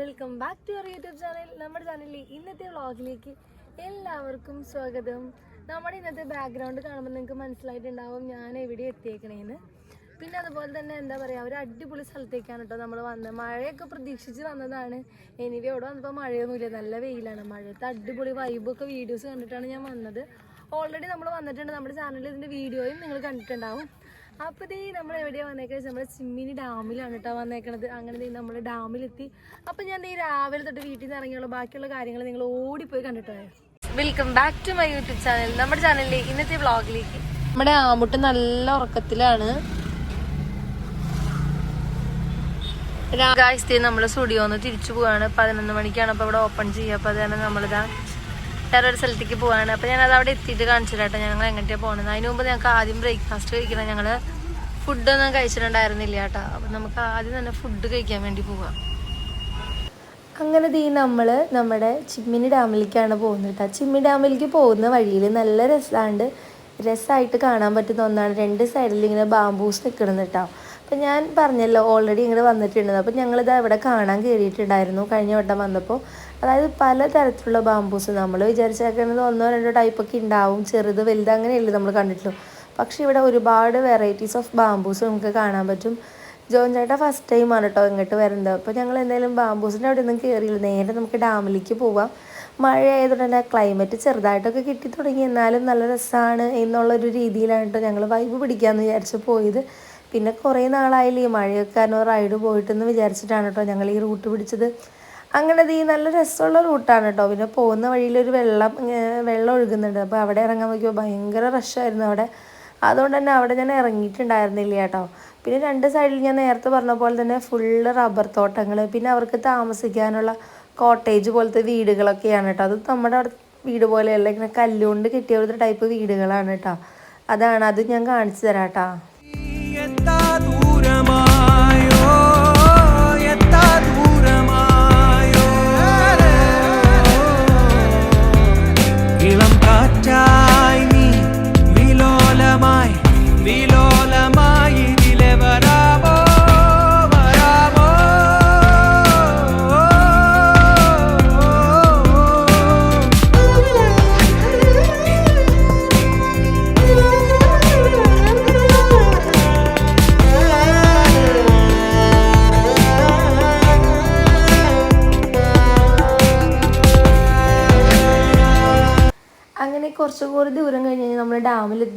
Welcome back to our YouTube channel. നമ്മുടെ ചാനലിൽ ഇന്നത്തെ വ്ളോഗിലേക്ക് എല്ലാവർക്കും സ്വാഗതം. നമ്മുടെ ഇന്നത്തെ ബാക്ക്ഗ്രൗണ്ട് കാണുമ്പോൾ നിങ്ങൾക്ക് മനസ്സിലായിട്ടുണ്ടാവും ഞാൻ എവിടെ എത്തിയേക്കണേന്ന്. പിന്നെ അതുപോലെ തന്നെ എന്താ പറയുക ഒരു അടിപൊളി സ്ഥലത്തേക്കാണ് കേട്ടോ നമ്മൾ വന്നത്. മഴയൊക്കെ പ്രതീക്ഷിച്ച് വന്നതാണ്. എനിവേ അവിടെ വന്നപ്പോൾ മഴയൊന്നുമില്ല. നല്ല വെയിലാണ്. മഴയത്ത് അടിപൊളി വൈബൊക്കെ വീഡിയോസ് കണ്ടിട്ടാണ് ഞാൻ വന്നത്. ഓൾറെഡി നമ്മൾ വന്നിട്ടുണ്ട്. നമ്മുടെ ചാനലിൽ ഇതിന്റെ വീഡിയോയും നിങ്ങൾ കണ്ടിട്ടുണ്ടാവും. അപ്പോൾ ദേ നമ്മൾ എവിടെയാണ് വന്നേക്കുന്നത് നമ്മുടെ ചിമ്മിനി ഡാമിലാണ് കേട്ടോ വന്നേക്കണത്. അങ്ങനെ നമ്മൾ ഡാമിലെത്തി. അപ്പോൾ ഞാൻ ദേ രാവിലെ തൊട്ട് വീട്ടിൽ നിന്ന് ഇറങ്ങിയുള്ള. ബാക്കിയുള്ള കാര്യങ്ങൾ നിങ്ങൾ ഓടിപ്പോയി കണ്ടിട്ടോ. Welcome back to my YouTube channel നമ്മുടെ ചാനലിലെ ഇന്നത്തെ വ്ളോഗിലേക്ക് നമ്മുടെ ആമുട്ട് നല്ല ഉറക്കത്തിലാണ്. ഗായ്സ് നമ്മൾ സ്റ്റുഡിയോന്ന് തിരിച്ചു പോവാണ്. പതിനൊന്ന് മണിക്കാണ്. അപ്പോൾ ഇവിടെ ഓപ്പൺ ചെയ്യുക അപ്പോൾ അത് തന്നെ നമ്മളിതാ വേറെ ഒരു സ്ഥലത്തേക്ക് പോവാണ്. അപ്പോൾ ഞാൻ അത് അവിടെ എത്തിയിട്ട് കാണിച്ചു തരാട്ടോ ഞങ്ങൾ എങ്ങോട്ടാണ് പോകുന്നത് അതിന് മുമ്പ് ഞങ്ങൾക്ക് ആദ്യം ബ്രേക്ക്ഫാസ്റ്റ് കഴിക്കണം. ഞങ്ങൾ ഫുഡൊന്നും കഴിച്ചിട്ടുണ്ടായിരുന്നില്ല കേട്ടോ. അപ്പം നമുക്ക് ആദ്യം തന്നെ ഫുഡ് കഴിക്കാൻ വേണ്ടി പോവാം. അങ്ങനെ ദീ നമ്മൾ നമ്മുടെ ചിമ്മിനി ഡാമിലേക്കാണ് പോകുന്നത് കേട്ടോ ചിമ്മിനി ഡാമിലേക്ക് പോകുന്ന വഴിയിൽ നല്ല രസമുണ്ട് രസമായിട്ട് കാണാൻ പറ്റുന്ന ഒന്നാണ് രണ്ട് സൈഡിൽ ഇങ്ങനെ ബാംബൂസ് നിൽക്കണം കേട്ടോ അപ്പം ഞാൻ പറഞ്ഞല്ലോ ഓൾറെഡി ഇങ്ങനെ വന്നിട്ടുണ്ട് അപ്പം ഞങ്ങളിത് അവിടെ കാണാൻ കയറിയിട്ടുണ്ടായിരുന്നു കഴിഞ്ഞ വട്ടം വന്നപ്പോൾ അതായത് പല തരത്തിലുള്ള ബാംബൂസ് നമ്മൾ വിചാരിച്ചേക്കുന്നത് ഒന്നോ രണ്ടോ ടൈപ്പൊക്കെ ഉണ്ടാവും ചെറുത് വലുത് അങ്ങനെയല്ലേ നമ്മൾ കണ്ടിട്ടുള്ളൂ. പക്ഷേ ഇവിടെ ഒരുപാട് വെറൈറ്റീസ് ഓഫ് ബാംബൂസ് നമുക്ക് കാണാൻ പറ്റും. ജോൺ ചേട്ടാ ഫസ്റ്റ് ടൈമാണ് കേട്ടോ ഇങ്ങോട്ട് വരുന്നത്. അപ്പോൾ ഞങ്ങൾ എന്തായാലും ബാംബൂസിന്റെ അവിടെ ഒന്നും കയറിയില്ല നേരെ നമുക്ക് ഡാമിലേക്ക് പോവാം. മഴ ആയതുകൊണ്ട് തന്നെ ക്ലൈമറ്റ് ചെറുതായിട്ടൊക്കെ കിട്ടി തുടങ്ങി എന്നാലും നല്ല രസമാണ് എന്നുള്ളൊരു രീതിയിലാണ് കേട്ടോ ഞങ്ങൾ വൈബ് പിടിക്കാമെന്ന് വിചാരിച്ച് പോയത്. പിന്നെ കുറേ നാളായില്ലേ മഴയൊക്കെ കാരണം റൈഡ് പോയിട്ടെന്ന് വിചാരിച്ചിട്ടാണ് കേട്ടോ ഞങ്ങൾ ഈ റൂട്ട് പിടിച്ചത്. അങ്ങനെ അത് ഈ നല്ല രസമുള്ള റൂട്ടാണ് കേട്ടോ. പിന്നെ പോകുന്ന വഴിയിൽ ഒരു വെള്ളം വെള്ളം ഒഴുകുന്നുണ്ട്. അപ്പോൾ അവിടെ ഇറങ്ങാൻ നോക്കിയപ്പോൾ ഭയങ്കര റഷായിരുന്നു അവിടെ. അതുകൊണ്ട് തന്നെ അവിടെ ഞാൻ ഇറങ്ങിയിട്ടുണ്ടായിരുന്നില്ല കേട്ടോ. പിന്നെ രണ്ട് സൈഡിൽ ഞാൻ നേരത്തെ പറഞ്ഞ പോലെ തന്നെ ഫുള്ള് റബ്ബർ തോട്ടങ്ങൾ പിന്നെ അവർക്ക് താമസിക്കാനുള്ള കോട്ടേജ് പോലത്തെ വീടുകളൊക്കെയാണ് കേട്ടോ. അത് നമ്മുടെ അവിടെ വീട് പോലെയല്ല. ഇങ്ങനെ കല്ലുകൊണ്ട് കെട്ടിയ ടൈപ്പ് വീടുകളാണ് കേട്ടോ. അതാണ് അത് ഞാൻ കാണിച്ചു തരാം കേട്ടോ.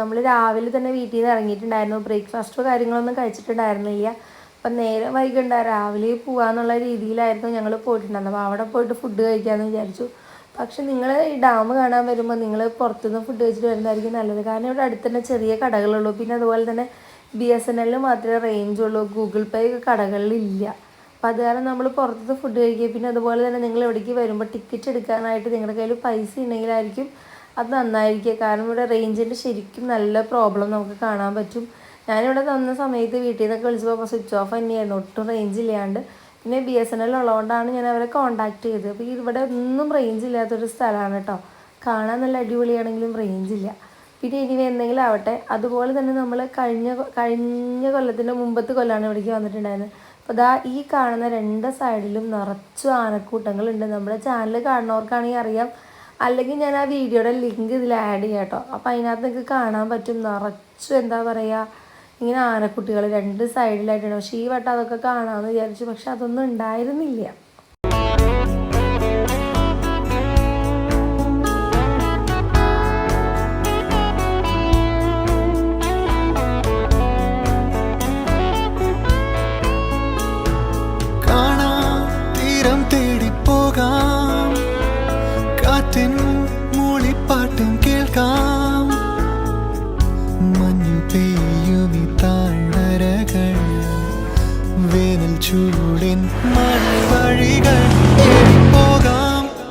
നമ്മൾ രാവിലെ തന്നെ വീട്ടിൽ നിന്ന് ഇറങ്ങിയിട്ടുണ്ടായിരുന്നു. ബ്രേക്ക്ഫാസ്റ്റോ കാര്യങ്ങളൊന്നും കഴിച്ചിട്ടുണ്ടായിരുന്നില്ല. അപ്പം നേരെ വൈകണ്ട രാവിലെ പോകാന്നുള്ള രീതിയിലായിരുന്നു ഞങ്ങൾ പോയിട്ടുണ്ടായിരുന്നത്. അപ്പോൾ അവിടെ പോയിട്ട് ഫുഡ് കഴിക്കാമെന്ന് വിചാരിച്ചു. പക്ഷെ നിങ്ങൾ ഈ ഡാം കാണാൻ വരുമ്പോൾ നിങ്ങൾ പുറത്തുനിന്ന് ഫുഡ് കഴിച്ചിട്ട് വരുന്നതായിരിക്കും നല്ലത്. കാരണം ഇവിടെ അടുത്ത് തന്നെ ചെറിയ കടകളുള്ളൂ. പിന്നെ അതുപോലെ തന്നെ ബി എസ് എൻ എല്ലിൽ മാത്രമേ റേഞ്ച് ഉള്ളൂ. ഗൂഗിൾ പേ കടകളിലില്ല. അപ്പോൾ അത് കാരണം നമ്മൾ പുറത്തുനിന്ന് ഫുഡ് കഴിക്കുക. പിന്നെ അതുപോലെ തന്നെ നിങ്ങൾ എവിടേക്ക് വരുമ്പോൾ ടിക്കറ്റ് എടുക്കാനായിട്ട് നിങ്ങളുടെ കയ്യിൽ പൈസ ഉണ്ടെങ്കിലായിരിക്കും അത് നന്നായിരിക്കുക കാരണം ഇവിടെ റേഞ്ചിന്റെ ശരിക്കും നല്ല പ്രോബ്ലം നമുക്ക് കാണാൻ പറ്റും. ഞാനിവിടെ തന്ന സമയത്ത് വീട്ടിൽ നിന്നൊക്കെ വിളിച്ചപ്പോൾ സ്വിച്ച് ഓഫ് തന്നെയായിരുന്നു. ഒട്ടും റേഞ്ച് ഇല്ലാണ്ട്. പിന്നെ ബി എസ് എൻ എൽ ഉള്ളതുകൊണ്ടാണ് ഞാൻ അവരെ കോൺടാക്ട് ചെയ്തത്. അപ്പോൾ ഇവിടെ ഒന്നും റേഞ്ച് ഇല്ലാത്തൊരു സ്ഥലമാണ് കേട്ടോ കാണാൻ നല്ല അടിപൊളിയാണെങ്കിലും റേഞ്ച് ഇല്ല. പിന്നെ ഇനി എന്തെങ്കിലും ആവട്ടെ. അതുപോലെ തന്നെ നമ്മൾ കഴിഞ്ഞ കഴിഞ്ഞ കൊല്ലത്തിന്റെ മുമ്പത്തെ കൊല്ലമാണ് ഇവിടേക്ക് വന്നിട്ടുണ്ടായിരുന്നത്. അപ്പോൾ ദാ ഈ കാണുന്ന രണ്ട് സൈഡിലും നിറച്ചു ആനക്കൂട്ടങ്ങളുണ്ട്. നമ്മുടെ ചാനൽ കാണുന്നവർക്കാണെങ്കിൽ അറിയാം. അല്ലെങ്കിൽ ഞാൻ ആ വീഡിയോയുടെ ലിങ്ക് ഇതിൽ ആഡ് ചെയ്യാം കേട്ടോ. അപ്പോൾ അതിനകത്ത് നിങ്ങൾക്ക് കാണാൻ പറ്റും. നിറച്ചു എന്താ പറയുക ഇങ്ങനെ ആനക്കുട്ടികൾ രണ്ട് സൈഡിലായിട്ടുണ്ട് പക്ഷേ ഈ വട്ടം അതൊക്കെ കാണാമെന്ന് വിചാരിച്ചു. പക്ഷെ അതൊന്നും ഉണ്ടായിരുന്നില്ല.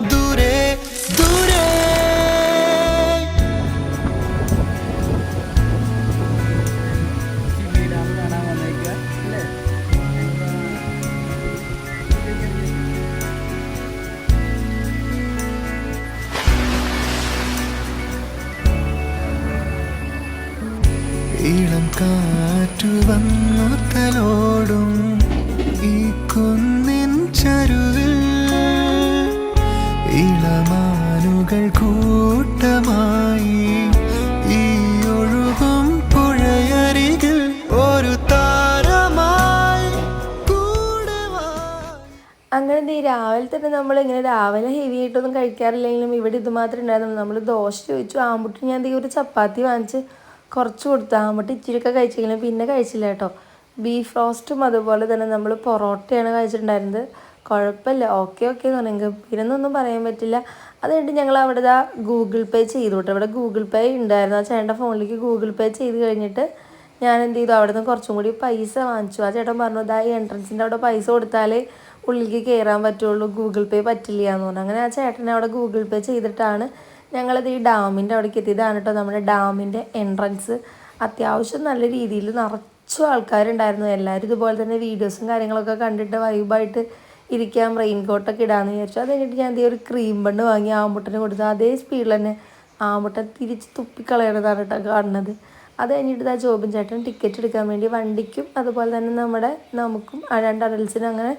ദൂരെ ദൂരെ. ഇളം കാറ്റു വന്നു തലോടും കുന്നിൻ ചരുവിൽ ഇളമാനുകൾ കൂട്ടമായി ഈ ഒഴുകും പുഴയരികിൽ ഒരു താരമായി അങ്ങനെ രാവിലെ തന്നെ നമ്മൾ ഇങ്ങനെ രാവിലെ ഹെവി ആയിട്ടൊന്നും കഴിക്കാറില്ലെങ്കിലും ഇവിടെ ഇത് മാത്രമേ ഉണ്ടായിരുന്നു നമ്മൾ ദോശ ചോദിച്ചു ആമ്പുട്ടി ഞാൻ എന്തെങ്കിലും ഒരു ചപ്പാത്തി വാങ്ങിച്ച് കുറച്ച് കൊടുത്തു. ആമ്പുട്ടി ഇച്ചിരിയൊക്കെ കഴിച്ചെങ്കിലും പിന്നെ കഴിച്ചില്ല കേട്ടോ. ബീഫ് റോസ്റ്റും അതുപോലെ തന്നെ നമ്മൾ പൊറോട്ടയാണ് കഴിച്ചിട്ടുണ്ടായിരുന്നത്. കുഴപ്പമില്ല. ഓക്കെ ഓക്കെ എന്ന് പറഞ്ഞെങ്കിൽ പിന്നൊന്നും പറയാൻ പറ്റില്ല. അത് ഞങ്ങൾ അവിടെ ഇതാ ഗൂഗിൾ പേ ചെയ്തു കേട്ടോ അവിടെ ഗൂഗിൾ പേ ഉണ്ടായിരുന്നു. ആ ചേട്ടന്റെ ഫോണിലേക്ക് ഗൂഗിൾ പേ ചെയ്ത് കഴിഞ്ഞിട്ട് ഞാൻ എന്ത് ചെയ്തു? അവിടെ നിന്ന് കുറച്ചും കൂടി പൈസ വാങ്ങിച്ചു. ആ ചേട്ടൻ പറഞ്ഞു ഇതാ ഈ എൻട്രൻസിന്റെ അവിടെ പൈസ കൊടുത്താലേ ഉള്ളിലേക്ക് കയറാൻ പറ്റുള്ളൂ. ഗൂഗിൾ പേ പറ്റില്ല എന്ന് പറഞ്ഞു. അങ്ങനെ ആ ചേട്ടനെ അവിടെ ഗൂഗിൾ പേ ചെയ്തിട്ടാണ് ഞങ്ങളത് ഈ ഡാമിന്റെ അവിടേക്ക് എത്തിയതാണ് കേട്ടോ നമ്മുടെ ഡാമിന്റെ എൻട്രൻസ് അത്യാവശ്യം നല്ല രീതിയിൽ നിറച്ചും ആൾക്കാരുണ്ടായിരുന്നു. എല്ലാവരും ഇതുപോലെ തന്നെ വീഡിയോസും കാര്യങ്ങളൊക്കെ കണ്ടിട്ട് വൈബായിട്ട് ഇരിക്കാം റെയിൻ കോട്ടൊക്കെ ഇടാമെന്ന് വിചാരിച്ചു. അത് കഴിഞ്ഞിട്ട് ഞാൻ ഒരു ക്രീം ബണ്ണ് വാങ്ങി ആമ്പുട്ടന് കൊടുത്തു അതേ സ്പീഡിൽ തന്നെ ആമ്പുട്ടൻ തിരിച്ച് തുപ്പിക്കളയണതാണ് കേട്ടോ കാണുന്നത്. അത് കഴിഞ്ഞിട്ട് ഇതാ ജോബിൻ ചേട്ടൻ ടിക്കറ്റ് എടുക്കാൻ വേണ്ടി വണ്ടിക്കും അതുപോലെ തന്നെ നമ്മുടെ നമുക്കും ആ രണ്ട് അഡൽസിനും അങ്ങനെ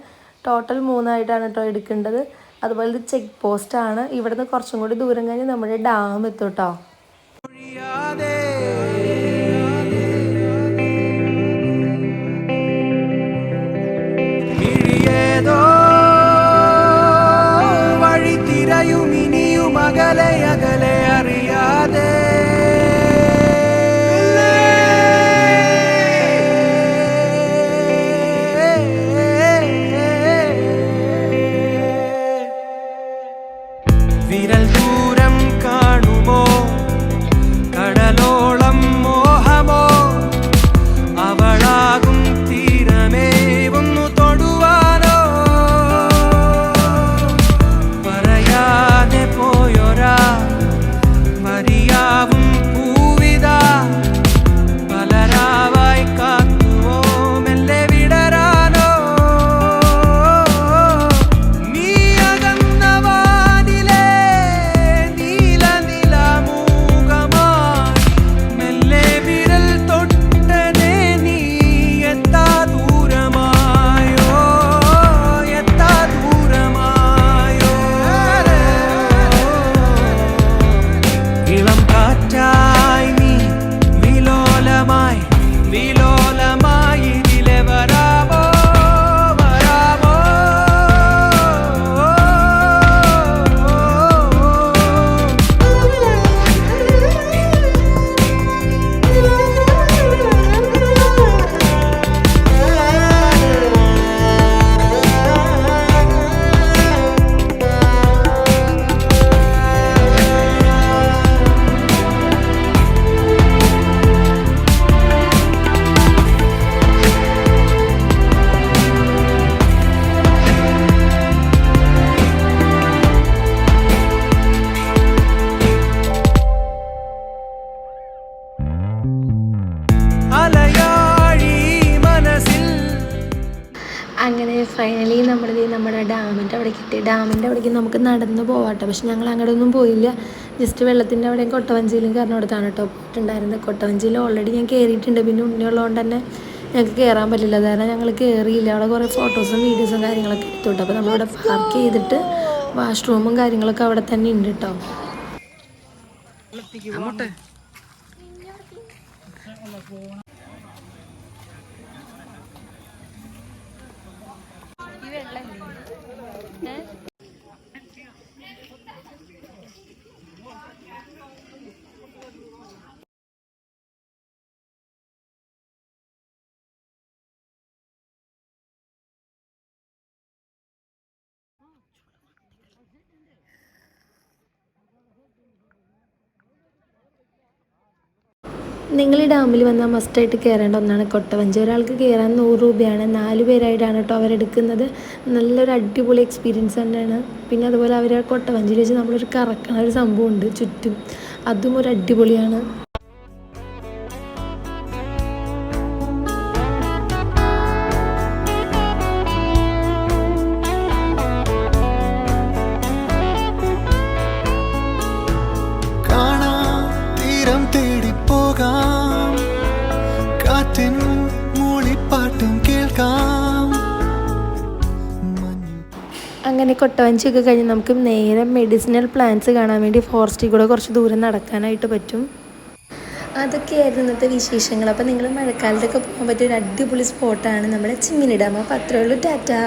ടോട്ടൽ മൂന്നായിട്ടാണ് കേട്ടോ എടുക്കേണ്ടത്. അതുപോലെ ഇത് ചെക്ക് പോസ്റ്റാണ് ഇവിടുന്ന് കുറച്ചും കൂടി ദൂരം കഴിഞ്ഞ് നമ്മുടെ ഡാം എത്തും കേട്ടോ ഫൈനലി നമ്മൾ നമ്മുടെ ഡാമിന്റെ അവിടേക്ക് എത്തി. ഡാമിന്റെ അവിടേക്ക് നമുക്ക് നടന്ന് പോവാട്ടോ. പക്ഷെ ഞങ്ങൾ അങ്ങോട്ട് ഒന്നും പോയില്ല. ജസ്റ്റ് വെള്ളത്തിന്റെ അവിടെയും കൊട്ടവഞ്ചിയിലും കയറിനോടത്താണ് കേട്ടോ പോയിട്ടുണ്ടായിരുന്നത്. കൊട്ടവഞ്ചിയിൽ ഓൾറെഡി ഞാൻ കയറിയിട്ടുണ്ട് പിന്നെ ഉണ്ണിയുള്ളതുകൊണ്ട് തന്നെ ഞങ്ങൾക്ക് കയറാൻ പറ്റില്ല. കാരണം ഞങ്ങൾ കയറിയില്ല അവിടെ കുറേ ഫോട്ടോസും വീഡിയോസും കാര്യങ്ങളൊക്കെ എടുത്തോട്ടോ അപ്പോൾ നമ്മളവിടെ പാർക്ക് ചെയ്തിട്ട് വാഷ്റൂമും കാര്യങ്ങളൊക്കെ അവിടെ തന്നെ ഉണ്ട് കേട്ടോ നിങ്ങൾ ഈ ഡാമിൽ വന്നാൽ മസ്റ്റായിട്ട് കയറേണ്ട ഒന്നാണ് കൊട്ടവഞ്ചി. ഒരാൾക്ക് കയറാൻ നൂറ് രൂപയാണ്. നാല് പേരായിട്ടാണ് കേട്ടോ അവരെടുക്കുന്നത് നല്ലൊരു അടിപൊളി എക്സ്പീരിയൻസ് തന്നെയാണ്. പിന്നെ അതുപോലെ അവർ കൊട്ടവഞ്ചിയിൽ വെച്ച് നമ്മളൊരു കറക്കണ ഒരു സംഭവം ഉണ്ട് ചുറ്റും. അതും ഒരു അടിപൊളിയാണ്. അങ്ങനെ കൊട്ടവഞ്ചിയൊക്കെ കഴിഞ്ഞ് നമുക്ക് നേരെ മെഡിസിനൽ പ്ലാന്റ്സ് കാണാൻ വേണ്ടി ഫോറസ്റ്റിൽ കൂടെ കുറച്ച് ദൂരം നടക്കാനായിട്ട് പറ്റും. അതൊക്കെയായിരുന്നു ഇന്നത്തെ വിശേഷങ്ങൾ. അപ്പോൾ നിങ്ങൾ മഴക്കാലത്തൊക്കെ പോകാൻ പറ്റിയ ഒരു അടിപൊളി സ്പോട്ടാണ് നമ്മുടെ ചിമ്മിനി ഡാം അപ്പോൾ അത്രേ ഉള്ളൂ. ടാറ്റാ.